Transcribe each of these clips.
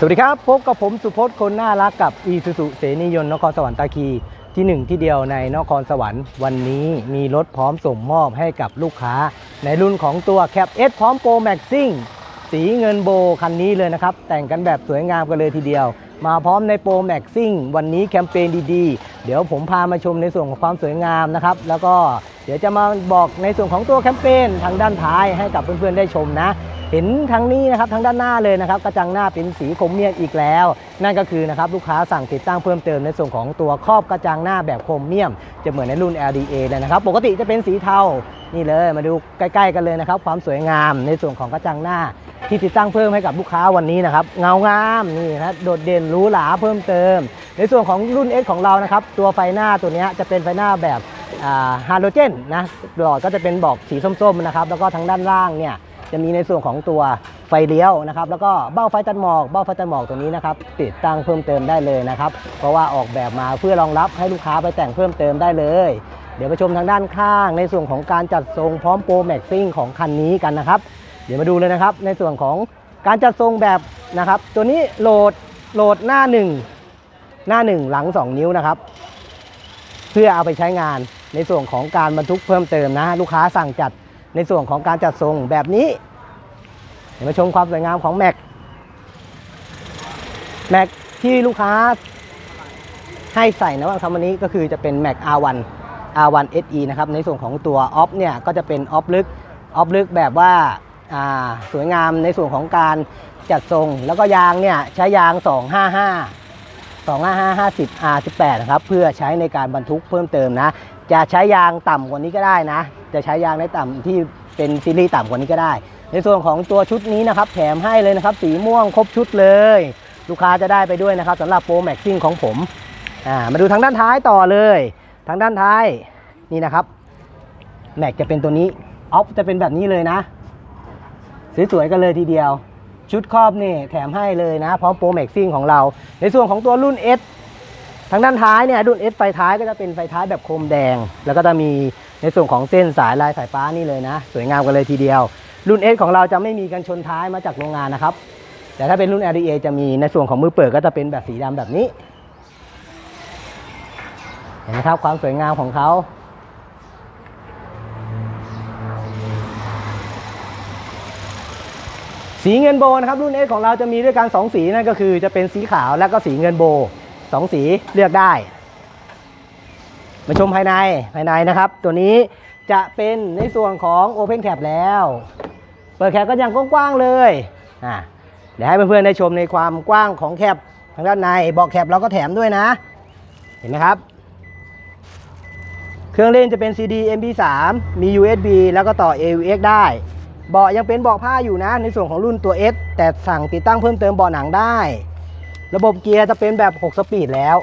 สวัสดีครับ พบกับผมสุพจน์คนน่ารักกับอีซูซูเสนียนนครสวรรค์ตาคีที่หนึ่งที่เดียวในนครสวรรค์วันนี้มีรถพร้อมส่งมอบให้กับลูกค้า ในรุ่นของตัวแคป S พร้อมโปรแม็กซิ่งสีเงินโบคันนี้เลยนะครับ แต่งกันแบบสวยงามกันเลยทีเดียว มาพร้อมในโปรแม็กซิ่งวันนี้แคมเปญดีๆ เดี๋ยวผมพามาชมในส่วนของความสวยงามนะครับ แล้วก็เดี๋ยวจะมาบอกในส่วนของตัวแคมเปญทางด้านท้ายให้กับเพื่อนๆได้ชมนะ เห็นทางนี้นะครับทางด้านหน้าเลยนะครับกระจังหน้าเป็นสีโครเมียมอีกแล้ว นั่นก็คือนะครับลูกค้าสั่งติดตั้งเพิ่มเติมในส่วนของตัวครอบกระจังหน้าแบบโครเมียม จะเหมือนในรุ่น LDA เลยนะครับ ปกติจะเป็นสีเทานี่เลยมาดูใกล้ ๆ กันเลยนะครับ ความสวยงามในส่วนของกระจังหน้า ที่ติดตั้งเพิ่มให้กับลูกค้าวันนี้นะครับเงางามนี่นะโดดเด่นหรูหราเพิ่มเติม ในส่วนของรุ่น S ของเรานะครับตัวไฟหน้าตัวนี้จะเป็นไฟหน้าแบบฮาโลเจนนะหลอดก็จะเป็นบอกสีส้มๆนะครับแล้วก็ทางด้านล่างเนี่ยจะมีในส่วนของตัวไฟเลี้ยวนะครับ แล้วก็เบ้าไฟตัดหมอกเบ้าไฟตัดหมอกตัวนี้นะครับ ติดตั้งเพิ่มเติมได้เลยนะครับ เพราะว่าออกแบบมาเพื่อรองรับให้ลูกค้าไปแต่งเพิ่มเติมได้เลย เดี๋ยวไปชมทางด้านข้างในส่วนของการจัดทรงพร้อมโปรแม็กซิ่งของคันนี้กันนะครับ เดี๋ยวมาดูเลยนะครับ ในส่วนของการจัดทรงแบบนะครับ ตัวนี้โหลดโหลดหน้า 1 หน้า 1 หลัง 2 นิ้วนะครับ เพื่อเอาไปใช้งานในส่วนของการบรรทุกเพิ่มเติมนะ ลูกค้าสั่งจัดในส่วนของการจัดทรงแบบนี้ เดี๋ยวมาชมความสวยงามของแม็กแม็กที่ลูกค้าให้ใส่นะว่าคำวันนี้ก็คือจะเป็น Mac R1 R1 SE นะครับ ในส่วนของตัวออฟเนี่ย ก็จะเป็นออฟลึกออฟลึกแบบว่าอ่า สวยงามในส่วนของการจัดทรง แล้วก็ยางเนี่ยใช้ยาง 255 255 50 R18 นะครับเพื่อใช้ในการบรรทุกเพิ่มเติมนะ จะใช้ยางต่ำกว่านี้ก็ได้นะ จะใช้ยางในต่ำที่เป็นซีรีส์ต่ำกว่านี้ก็ได้ ในส่วนของตัวชุดนี้นะครับ แถมให้เลยนะครับ สีม่วงครบชุดเลย ลูกค้าจะได้ไปด้วยนะครับสำหรับโปรแม็กซิ่งของผมมาดูทางด้านท้ายต่อเลย ทางด้านท้ายนี่นะครับแม็กจะเป็นตัวนี้ออฟจะเป็นแบบนี้เลยนะ สวยๆกันเลยทีเดียว ชุดครอบนี่แถมให้เลยนะ พร้อมโปรแม็กซิ่งของเรา ในส่วนของตัวรุ่น S ทางด้านท้ายเนี่ยรุ่น S ไฟท้ายก็จะเป็นไฟท้ายแบบโคมแดง แล้วก็จะมีในส่วนของเส้นสายลายสายฟ้านี่เลยนะ สวยงามกันเลยทีเดียว รุ่น S ของเราจะไม่มีกันชนท้ายมาจากโรงงานนะครับ แต่ถ้าเป็นรุ่น LDA จะมีในส่วนของมือเปิดก็จะเป็นแบบสีดำแบบนี้ เห็นไหมครับความสวยงามของเขา สีเงินโบนะครับรุ่น S ของเราจะมีด้วยกัน2สีนั่นก็คือจะเป็นสีขาวและก็สีเงินโบ2สีเลือกได้ มาชมภายในภายในนะครับ ตัวนี้จะเป็นในส่วนของ Open Cap แล้ว เปิดแคปก็ยังกว้างๆเลยอะเดี๋ยวให้เพื่อนๆได้ชมในความกว้างของแคปทางด้านในบอกแคปเราก็แถมด้วยนะ เห็นไหมครับ เครื่องเล่นจะเป็น CD MP3 มี USB แล้วก็ต่อ AUX ได้ เบาะยังเป็นเบาะผ้าอยู่นะ ในส่วนของรุ่นตัว S แต่สั่งติดตั้งเพิ่มเติมเบาะหนังได้ ระบบเกียร์จะเป็นแบบ 6 สปีดแล้ว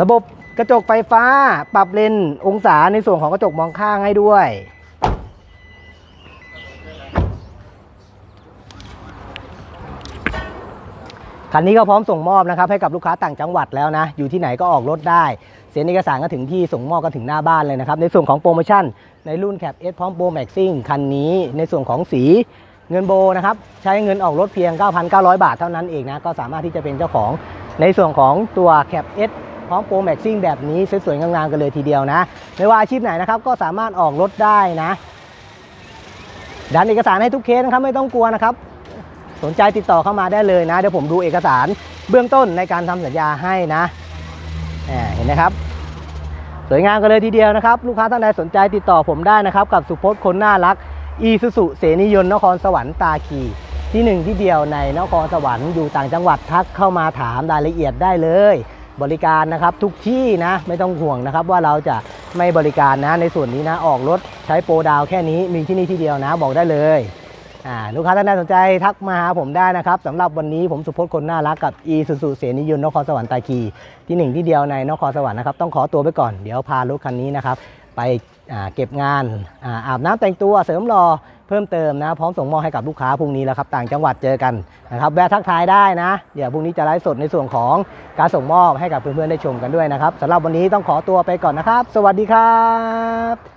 ระบบกระจกไฟฟ้าปรับเลนองศาในส่วนของกระจกมองข้างให้ด้วย คันนี้ก็พร้อมส่งมอบนะครับให้กับลูกค้าต่างจังหวัดแล้วนะ อยู่ที่ไหนก็ออกรถได้ เซ็นเอกสารก็ถึงที่ส่งมอบก็ถึงหน้าบ้านเลยนะครับ ในส่วนของโปรโมชั่น ในรุ่นแคป S พร้อมโปรแม็กซิ่งคันนี้ในส่วนของสีเงินโบนะครับใช้เงินออกรถเพียง 9,900 บาทเท่านั้นเองนะก็สามารถที่จะเป็นเจ้าของในส่วนของตัวแคป S พร้อมโปรแม็กซิ่งแบบนี้สวยๆงามๆกันเลยทีเดียวนะไม่ว่าอาชีพไหนนะครับก็สามารถออกรถได้นะดันเอกสารให้ทุกเคสนะครับไม่ต้องกลัวนะครับ นใจติดต่อเข้ามาได้เลยนะเดี๋ยวผมดูเอกสารเบื้องต้นในการทำสัญญาให้นะเห็นไหมครับ สวยงามกันเลยทีเดียวนะครับ ลูกค้าท่านใดสนใจติดต่อผมได้นะครับ กับสุพจน์คนน่ารักอีสุสุเสนิยนนครสวรรค์ตาคีที่หนึ่งที่เดียวในนครสวรรค์อยู่ต่างจังหวัดทักเข้ามาถามรายละเอียดได้เลย บริการนะครับทุกที่นะไม่ต้องห่วงนะครับ ว่าเราจะไม่บริการนะในส่วนนี้นะออกรถใช้โปรดาวแค่นี้มีที่นี่ที่เดียวนะบอกได้เลย ลูกค้าท่านใดสนใจทักมาหาผมได้นะครับสำหรับวันนี้ผมสุพจน์คนน่ารักกับ e s u s u เสนิยุนนครสวรรค์ตาคีที่หนึ่งที่เดียวในนครสวรรค์นะครับต้องขอตัวไปก่อนเดี๋ยวพารถคันนี้นะครับไปเก็บงานอาอาบน้ำแต่งตัวเสริมรอเพิ่มเติมนะ พร้อมส่งมอบให้กับลูกค้าพรุ่งนี้แล้วครับ ต่างจังหวัดเจอกันนะครับแวะทักทายได้นะ เดี๋ยวพรุ่งนี้จะไลฟ์สดในส่วนของการส่งมอบให้กับเพื่อนๆได้ชมกันด้วยนะครับสำหรับวันนี้ต้องขอตัวไปก่อนนะครับ สวัสดีครับ